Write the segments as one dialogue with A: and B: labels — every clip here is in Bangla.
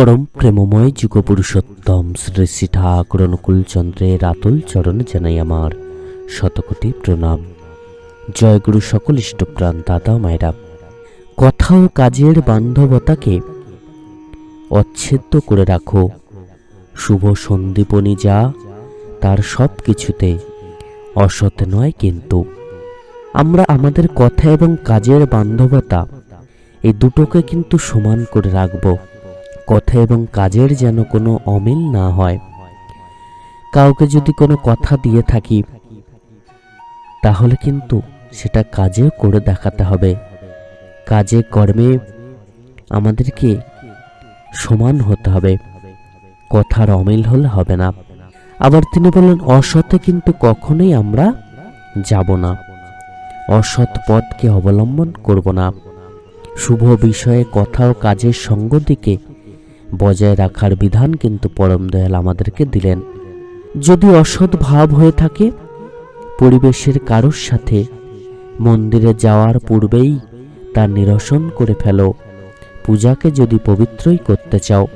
A: পরম প্রেমময় যুগপুরুষোত্তম শ্রী শ্রী ঠাকুর অনুকূল চন্দ্রের আতুল চরণে জানাই আমার শতকোটি প্রণাম। জয় গুরু সকল ইষ্টপ্রাণ, দাদা মায়েরা। কথা ও কাজের বান্ধবতাকে অচ্ছেদ্য করে রাখো। শুভ সন্দীপনী যা, তার সব কিছুতে অসৎ নয় কিন্তু। আমরা আমাদের কথা এবং কাজের বান্ধবতা, এই দুটোকে কিন্তু সমান করে রাখব। কথা এবং কাজের যেন কোনো অমিল না হয়। কাউকে যদি কোনো কথা দিয়ে থাকি, তাহলে কিন্তু সেটা কাজে করে দেখাতে হবে। কাজে, কর্মে আমাদেরকে সমান হতে হবে। কথার অমিল হলে হবে না। আবার তিনি বলেন অসতে কিন্তু কখনোই আমরা যাব না। অসৎ পথকে অবলম্বন করব না। শুভ বিষয়ে কথা ও কাজের সঙ্গ দিকে বজায় রাখার বিধান কিন্তু পরম দয়াল আমাদেরকে দিলেন। যদি অসৎ ভাব হয়ে থাকে, পরিবেশের কারোর সাথে মন্দিরে যাওয়ার পূর্বেই তা নিরসন করে ফেলো। পূজাকে যদি পবিত্রই করতে চাও,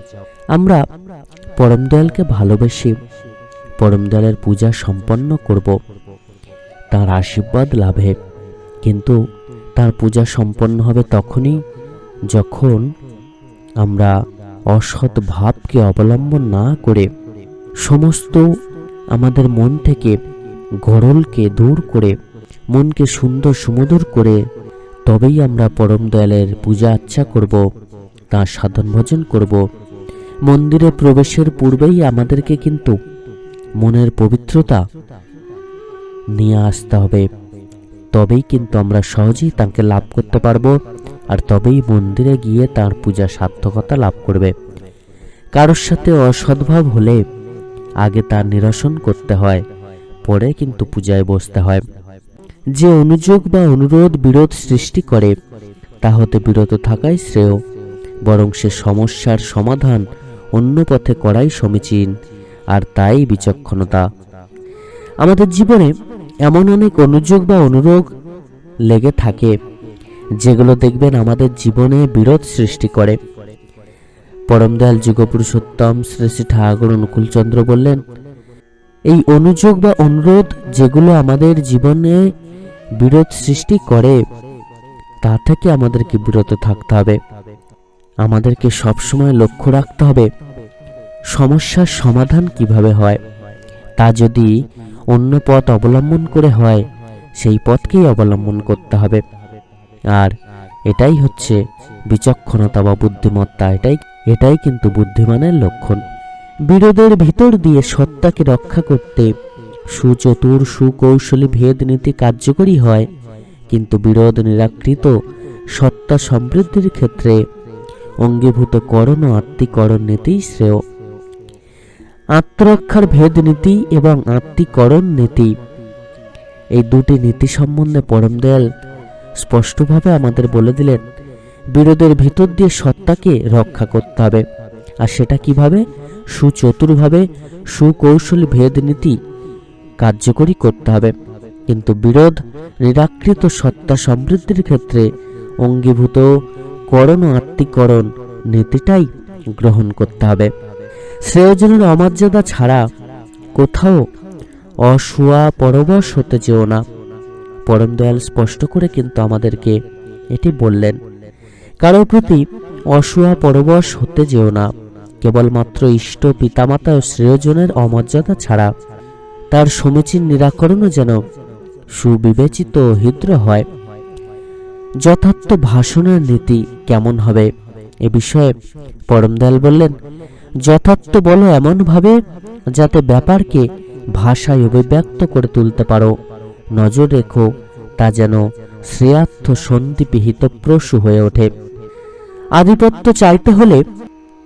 A: আমরা পরম দয়ালকে ভালোবেসে পরম দয়ালের পূজা সম্পন্ন করব। তার আশীর্বাদ লাভে। কিন্তু তার পূজা সম্পন্ন হবে তখনই যখন আমরা অসৎ ভাবকে অবলম্বন না করে সমস্ত আমাদের মন থেকে গরলকে দূর করে, মনকে সুন্দর সুমধুর করে, তবেই আমরা পরম দয়ালের পূজা আচ্ছা করব তার সাধন ভজন করব। মন্দিরে প্রবেশের পূর্বেই আমাদেরকে কিন্তু মনের পবিত্রতা নিয়ে আসতে হবে। তবেই কিন্তু আমরা সহজেই তাকে লাভ করতে পারব। আর তবেই মন্দিরে গিয়ে তার পূজা সার্থকতা লাভ করবে। কারোর সাথে অসদ্ভাব হলে আগে তার নিরসন করতে হয়, পরে কিন্তু পূজায় বসতে হয়। যে অনুযোগ বা অনুরোধ বিরোধ সৃষ্টি করে, তা হতে বিরত থাকাই শ্রেয়। বরং সে সমস্যার সমাধান অন্য পথে করাই সমীচীন, আর তাই বিচক্ষণতা। আমাদের জীবনে এমন অনেক অনুযোগ বা অনুরোগ লেগে থাকে। যেগুলো দেখবেন আমাদের জীবনে বিরোধ সৃষ্টি করে। পরমদয়াল যুগপুরুষোত্তম শ্রী শ্রী ঠাকুর অনুকূলচন্দ্র বললেন, এই অনুযোগ বা অনুরোধ যেগুলো আমাদের জীবনে বিরোধ সৃষ্টি করে, তা থেকে আমাদেরকে বিরত থাকতে হবে। আমাদেরকে সবসময় লক্ষ্য রাখতে হবে সমস্যার সমাধান কীভাবে হয়। তা যদি অন্য পথ অবলম্বন করে হয়, সেই পথকেই অবলম্বন করতে হবে। আর এটাই হচ্ছে বিচক্ষণতা বা বুদ্ধিমত্তা, এটাই এটাই কিন্তু বুদ্ধিমানের লক্ষণ। বিরোধের ভিতর দিয়ে সত্তাকে রক্ষা করতে সুচতুর, সুকৌশলী ভেদ নীতি কার্যকরী হয়। কিন্তু বিরোধ নিরাকৃত সত্তা সমৃদ্ধির ক্ষেত্রে অঙ্গীভূত করণ ও আত্মীকরণ নীতিই শ্রেয়। আত্মরক্ষার ভেদ নীতি এবং আত্মীকরণ নীতি, এই দুটি নীতি সম্বন্ধে পরম দয়াল স্পষ্টভাবে আমাদের বলে দিলেন, বিরোধের ভিতর দিয়ে সত্তাকে রক্ষা করতে হবে। আর সেটা কীভাবে? সুচতুরভাবে সুকৌশলী ভেদ নীতি কার্যকরী করতে হবে। কিন্তু বিরোধ নিরাকৃত সত্তা সমৃদ্ধির ক্ষেত্রে অঙ্গীভূত করণ ও আত্মীকরণ নীতিটাই গ্রহণ করতে হবে। শ্রেয়জনের অমর্যাদা ছাড়া কোথাও অসুয়া পরবশ হতে যেও না। পরম দয়াল স্পষ্ট করে কিন্তু আমাদেরকে এটি বললেন, কারোর প্রতি অসুয়া পরবশ হতে যেও না। কেবলমাত্র ইষ্ট পিতামাতা ও শ্রেয়জনের অমর্যাদা ছাড়া তার সমীচীন নিরাকরণও যেন সুবিবেচিত হৃদ্র হয়। যথার্থ ভাষণের নীতি কেমন হবে? এ বিষয়ে পরমদয়াল বললেন, যথার্থ বলো এমনভাবে যাতে ব্যাপারকে ভাষায় অভিব্যক্ত করে তুলতে পারো। নজর রেখো, তা যেন শ্রেয়ার্থ সন্দীপে হিতপ্রসূ হয়ে ওঠে। আধিপত্য চাইতে হলে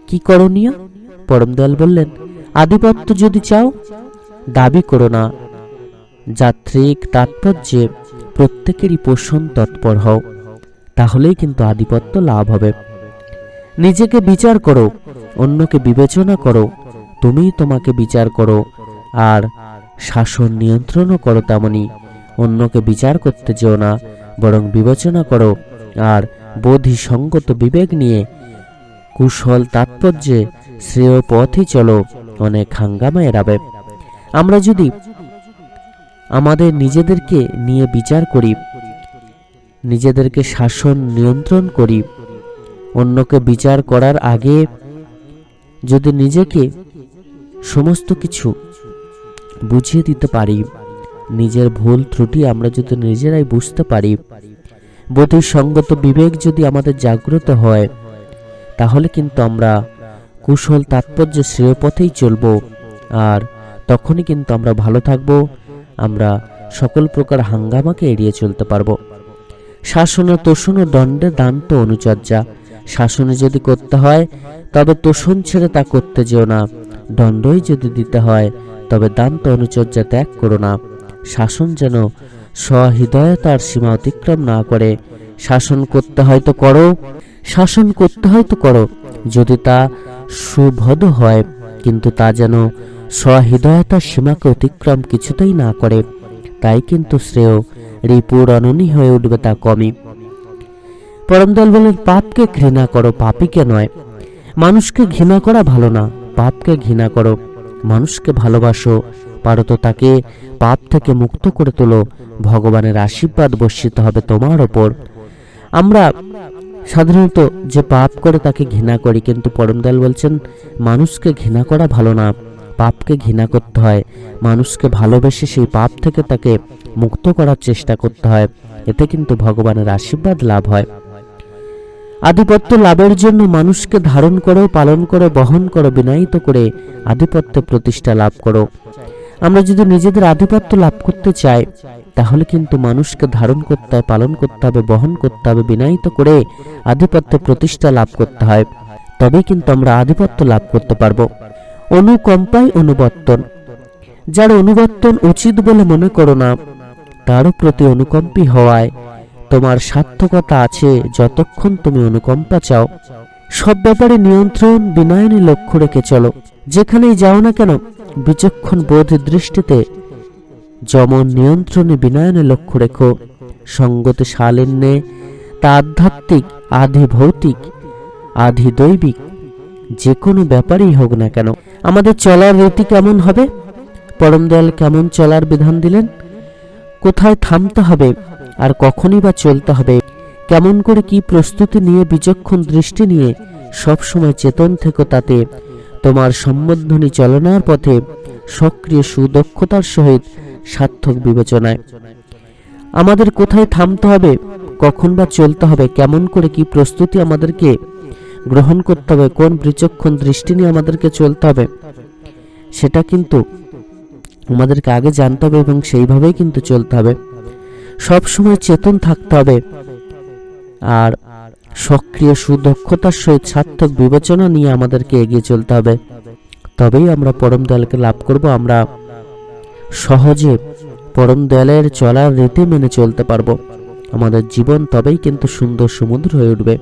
A: কি করণীয়? পরমদয়াল বললেন, আধিপত্য যদি চাও, দাবি করো না। যাত্রিক তাৎপর্যে প্রত্যেকেরই পোষণ তৎপর হও, তাহলেই কিন্তু আধিপত্য লাভ হবে। নিজেকে বিচার করো, অন্যকে বিবেচনা করো, তুমিই তোমাকে বিচার করো, আর শাসন নিয়ন্ত্রণও করো তেমনি। অন্যকে বিচার করতে যেও না, বরং বিবেচনা করো আর বোধি সঙ্গত বিবেক নিয়ে কুশল তাৎপর্যে শ্রেয় পথই চলো, অনেক হাঙ্গামা এড়াবে। আমরা যদি আমাদের নিজেদেরকে নিয়ে বিচার করি, নিজেদেরকে শাসন নিয়ন্ত্রণ করি, অন্যকে বিচার করার আগে যদি নিজেকে সমস্ত কিছু বুঝিয়ে দিতে পারি নিজের ভুল ত্রুটি আমরা যদি নিজেরাই বুঝতে পারি। সঙ্গত বিবেক যদি আমাদের জাগ্রত হয়, তাহলে কিন্তু আমরা কুশল তাৎপর্য শ্রেয় পথেই চলব। আর তখনই কিন্তু আমরা ভালো থাকব, আমরা সকল প্রকার হাঙ্গামাকে এড়িয়ে চলতে পারব। শাসন তোষণ ও দণ্ডে দান তো অনুচর্যা। শাসনে যদি করতে হয়, তবে তোষণ ছেড়ে তা করতে যেও না। দণ্ডই যদি দিতে হয়, তবে দান তো অনুচর্যা ত্যাগ করো না। শাসন যেন সহৃদয়তার সীমা অতিক্রম না করে। শাসন করতে হয় তো করো, শাসন করতে হয় তো করো, যদি তা সুভদ হয়, কিন্তু তা যেন সহৃদয়তার সীমাকে অতিক্রম কিছুতেই না করে, তাই কিন্তু শ্রেয় রিপুর অননি হয়ে উঠবে তা কমই। পরমদল বলেন, পাপকে ঘৃণা করো, পাপিকে নয়। মানুষকে ঘৃণা করা ভালো না, পাপকে ঘৃণা করো, মানুষকে ভালোবাসো পারো তো তাকে পাপ থেকে মুক্ত করে তোলো। ভগবানের আশীর্বাদ বর্ষিত হবে তোমার ওপর। আমরা সাধারণত যে পাপ করে তাকে ঘৃণা করি, কিন্তু পরমদয়াল বলছেন, মানুষকে ঘৃণা করা ভালো না। পাপকে ঘৃণা করতে হয়। মানুষকে ভালোবেসে সেই পাপ থেকে তাকে মুক্ত করার চেষ্টা করতে হয়। এতে কিন্তু ভগবানের আশীর্বাদ লাভ হয়। আধিপত্য লাভের জন্য মানুষকে ধারণ করো, পালন করো, বহন করো, বিনায়িত করে আধিপত্য প্রতিষ্ঠা লাভ করো। আমরা যদি নিজেদের আধিপত্য লাভ করতে চাই, তাহলে কিন্তু মানুষকে ধারণ করতে হয় পালন করতে হবে, বহন করতে হবে, বিনায়িত করে আধিপত্য প্রতিষ্ঠা লাভ করতে হয়। তবেই কিন্তু আমরা আধিপত্য লাভ করতে পারব। অনুকম্পাই অনুবর্তন। যার অনুবর্তন উচিত বলে মনে করো না, তারও প্রতি অনুকম্পী হওয়ায় তোমার সার্থকতা আছে যতক্ষণ তুমি অনুকম্পা চাও। সব ব্যাপারে নিয়ন্ত্রণ, বিনয়নে লক্ষ্য রেখে চলো। যেখানেই যাও না কেন বিচক্ষণ বোধ দৃষ্টিতে যমন নিয়ন্ত্রণে বিনয়নে লক্ষ্য রেখো। সঙ্গতে শালিন্যে তা আধ্যাত্মিক, আধি ভৌতিক, আধি দৈবিক, যে কোনো ব্যাপারেই হোক না কেন। আমাদের চলার রীতি কেমন হবে? পরম দয়াল কেমন চলার বিধান দিলেন? কোথায় থামতে হবে আর কখনই বা চলতে হবে? কেমন করে কি প্রস্তুতি নিয়ে বিচক্ষণ দৃষ্টি নিয়ে সব সময় চেতন থেকে তাতে। তোমার সম্বোধনী চলনার পথে সক্রিয় সুদক্ষতার সহিত সার্থক বিবেচনায়। আমাদের কোথায় থামতে হবে, কখন বা চলতে হবে, কেমন করে কি প্রস্তুতি আমাদেরকে গ্রহণ করতে হবে, কোন বিচক্ষণ দৃষ্টি নিয়ে আমাদেরকে চলতে হবে, সেটা কিন্তু আমাদেরকে আগে জানতে হবে এবং সেইভাবেই কিন্তু চলতে হবে। সব সময় চেতন থাকতে হবে। আর সক্রিয় সুদক্ষতার সহিত সার্থক বিবেচনা নিয়ে আমাদেরকে এগিয়ে চলতে হবে। তবেই আমরা পরম দয়ালকে লাভ করব, আমরা সহজে পরম দয়ালের চলার রীতি মেনে চলতে পারব। আমাদের জীবন তবেই কিন্তু সুন্দর সমুদ্র হয়ে উঠবে।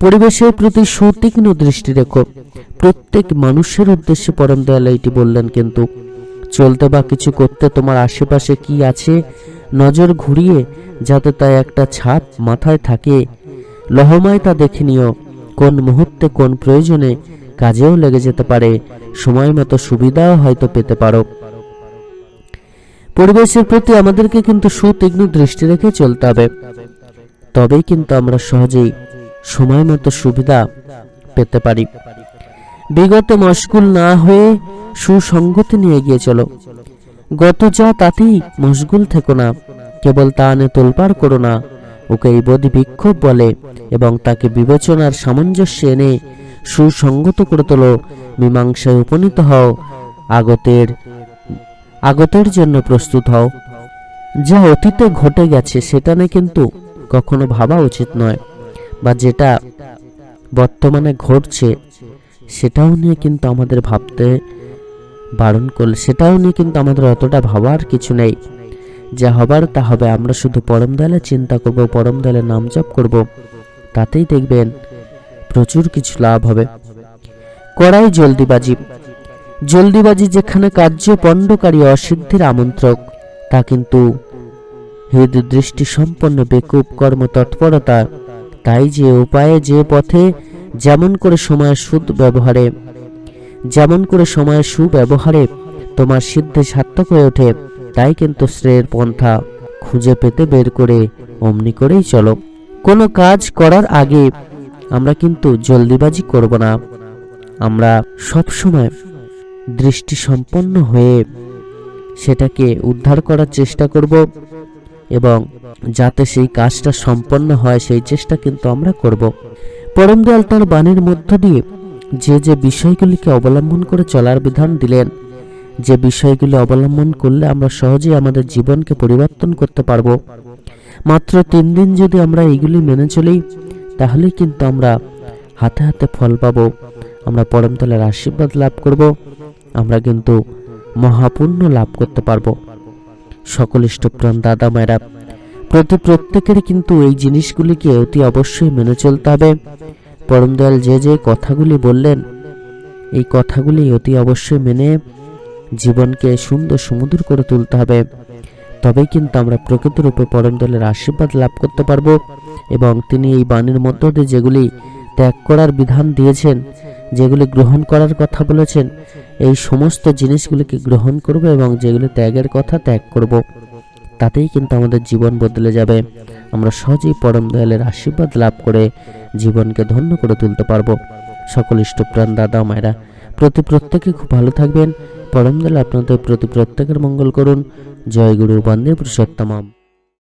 A: পরিবেশের প্রতি সুতীক্ষ্ণ দৃষ্টি রেখো। প্রত্যেক মানুষের উদ্দেশ্যে পরম দয়াল এটি বললেন কিন্তু, চলতে বা কিছু করতে তোমার আশেপাশে কি আছে? নজর ঘুরিয়ে যাতে তাই একটা ছাপ মাথায় থাকে লহমায় তা দেখে নিও। কোন মুহূর্তে কোন প্রয়োজনে কাজেও লেগে যেতে পারে। সময় মতো সুবিধাও হয়তো পেতে পারো। পরিবেশের প্রতি আমাদেরকে কিন্তু সুতীক্ষ্ণ দৃষ্টি রেখে চলতে হবে। তবেই কিন্তু আমরা সহজেই সময় মতো সুবিধা পেতে পারি। বিগত মশগুল না হয়ে সুসঙ্গতি নিয়ে গিয়ে চলো। গত যা তাতেই মশগুল থেকো না। কেবল তা আনে তোলপাড় করো না। ওকে এই বোধি বিক্ষোভ বলে এবং তাকে বিবেচনার সামঞ্জস্য এনে সুসংগত করে তোলো। মীমাংসায় উপনীত হও। আগতের আগতের জন্য প্রস্তুত হও। যা অতীতে ঘটে গেছে সেটা নিয়ে কিন্তু কখনো ভাবা উচিত নয় বা যেটা বর্তমানে ঘটছে সেটাও নিয়ে কিন্তু আমাদের ভাবতে বারণ করলে, সেটাও নিয়ে কিন্তু আমাদের অতটা ভাবার কিছু নেই। যা হবার তা হবে। আমরা শুধু পরম দলে চিন্তা করব, পরম দলে নাম জপ করব। তাতেই দেখবেন প্রচুর কিছু লাভ হবে। কড়াই জলদিবাজি। জলদিবাজি যেখানে কার্য পণ্ডকারী অসিদ্ধির আমন্ত্রক, তা কিন্তু হৃদ দৃষ্টি সম্পন্ন বেকুব কর্ম তৎপরতা। তাই যে উপায়ে, যে পথে, যেমন করে সময়ের সুদ ব্যবহারে যেমন করে সময়ের সুব্যবহারে তোমার সিদ্ধে সার্থক হয়ে ওঠে তাই কিন্তু শ্রেয়ের পন্থা খুঁজে পেতে বের করে অমনি করেই চলো। কোনো কাজ করার আগে আমরা কিন্তু জলদিবাজি করব না। আমরা সব সময় দৃষ্টি সম্পন্ন হয়ে সেটাকে উদ্ধার করার চেষ্টা করব এবং যাতে সেই কাজটা সম্পন্ন হয়, সেই চেষ্টা কিন্তু আমরা করব। পরম দয়াল তার বাণীর মধ্য দিয়ে যে যে বিষয়গুলিকে অবলম্বন করে চলার বিধান দিলেন যে বিষয়গুলি অবলম্বন করলে আমরা সহজেই আমাদের জীবনকে পরিবর্তন করতে পারব। মাত্র তিন দিন যদি আমরা এইগুলি মেনে চলি, তাহলে কিন্তু আমরা হাতে হাতে ফল পাবো। আমরা পরমতলের আশীর্বাদ লাভ করব। আমরা কিন্তু মহাপুণ্য লাভ করতে পারব। সকল ইষ্টপ্রাণ দাদা মায়েরা, প্রতি প্রত্যেকেরই কিন্তু এই জিনিসগুলিকে অতি অবশ্যই মেনে চলতে হবে। পরম দয়াল যে যে কথাগুলি বললেন, এই কথাগুলি অতি অবশ্যই মেনে জীবনকে সুন্দর সুমধুর করে তুলতে হবে। তবেই কিন্তু আমরা প্রকৃত রূপে পরম দলের আশীর্বাদ লাভ করতে পারব এবং তিনি এই বাণীর মধ্য দিয়ে যেগুলি ত্যাগ করার বিধান দিয়েছেন, যেগুলি গ্রহণ করার কথা বলেছেন, এই সমস্ত জিনিসগুলিকে গ্রহণ করব এবং যেগুলি ত্যাগের কথা ত্যাগ করব। তাতেই কিন্তু আমাদের জীবন বদলে যাবে। আমরা সহজেই পরম দয়ালের আশীর্বাদ লাভ করে জীবনকে ধন্য করে তুলতে পারব। সকল ইষ্টপ্রাণ দাদা মায়েরা প্রতি প্রত্যেকে খুব ভালো থাকবেন। পরম দয়াল আপনাদের প্রতি প্রত্যেকের মঙ্গল করুন। জয় গুরু বন্দে পুরুষোত্তমম